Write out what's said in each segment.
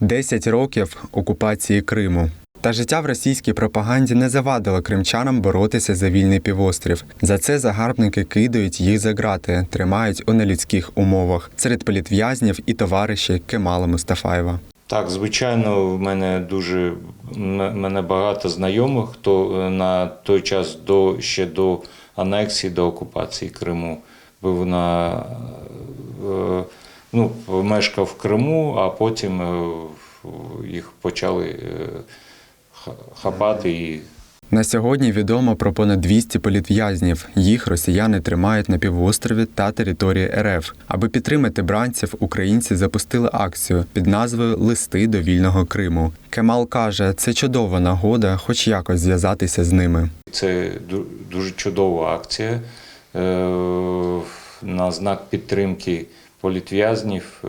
10 років окупації Криму. Та життя в російській пропаганді не завадило кримчанам боротися за вільний півострів. За це загарбники кидають їх за грати, тримають у нелюдських умовах серед політв'язнів і товариші Кемала Мустафаєва. Так, звичайно, в мене дуже мене багато знайомих, хто е, на той час до ще до анексії, до окупації Криму був на ну, мешкав в Криму, а потім е, їх почали е, хапати і На сьогодні відомо про понад 200 політв'язнів. Їх росіяни тримають на півострові та території РФ. Аби підтримати бранців, українці запустили акцію під назвою Листи до вільного Криму. Кемал каже, це чудова нагода, хоч якось зв'язатися з ними. Це ду- дуже чудова акція е, на знак підтримки політв'язнів, е,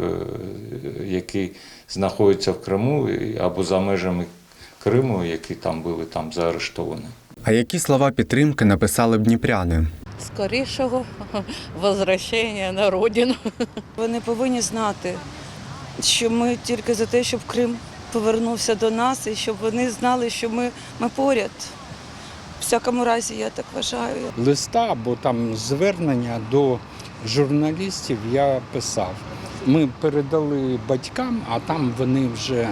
які знаходяться в Криму або за межами Криму, які там були там заарештовані. А які слова підтримки написали б дніпряни? скорішого возвращення на родину. Вони повинні знати, що ми тільки за те, щоб Крим повернувся до нас, і щоб вони знали, що ми, ми поряд. В всякому разі, я так вважаю. листа або там звернення до журналістів я писав. Ми передали батькам, а там вони вже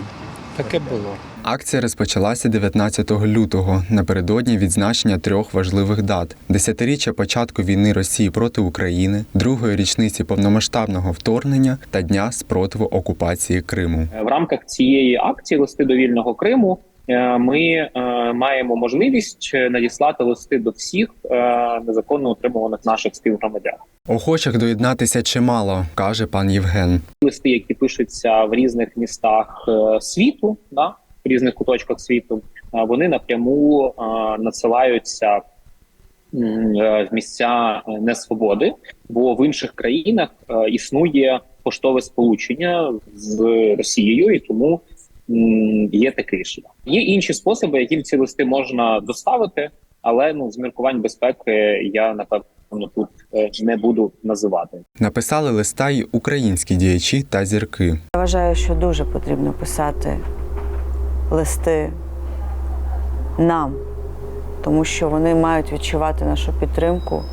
таке було. Акція розпочалася 19 лютого напередодні відзначення трьох важливих дат: десятиріччя початку війни Росії проти України, другої річниці повномасштабного вторгнення та дня спротиву окупації Криму. В рамках цієї акції листи до вільного Криму ми е, маємо можливість е, надіслати листи до всіх е, незаконно утримуваних наших співгромадян. Охочих доєднатися чимало, каже пан Євген. Листи, які пишуться в різних містах е, світу, да, в різних куточках світу, е, вони напряму е, надсилаються е, в місця е, несвободи, бо в інших країнах е, існує поштове сполучення з Росією, і тому є такий шлях. Є інші способи, яким ці листи можна доставити, але ну з міркувань безпеки я напевно тут е, не буду називати. Написали листа й українські діячі та зірки. Я вважаю, що дуже потрібно писати листи нам, тому що вони мають відчувати нашу підтримку,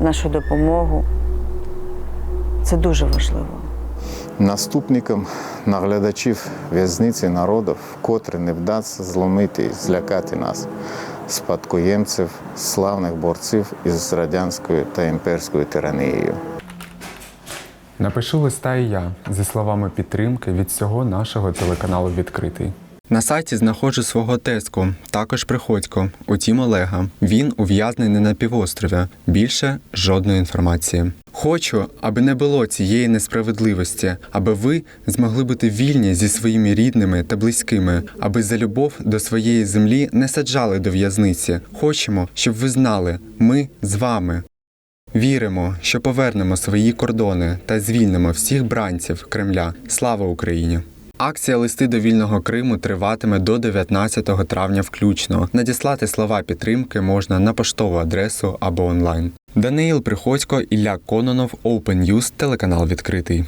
нашу допомогу. Це дуже важливо. Наступникам наглядачів в'язниці народів вкотре не вдасться зломити і злякати нас, спадкоємців, славних борців із радянською та імперською тиранією. Напишу листа і я зі словами підтримки від всього нашого телеканалу відкритий. На сайті знаходжу свого тезку, також приходько, утім Олега. Він ув'язнений на півострові. Більше жодної інформації. Хочу, аби не було цієї несправедливості, аби ви змогли бути вільні зі своїми рідними та близькими, аби за любов до своєї землі не саджали до в'язниці. Хочемо, щоб ви знали, ми з вами. Віримо, що повернемо свої кордони та звільнимо всіх бранців Кремля. Слава Україні! Акція листи до вільного Криму триватиме до 19 травня включно. Надіслати слова підтримки можна на поштову адресу або онлайн. Даниїл Приходько, Ілля Кононов, Open News, телеканал відкритий.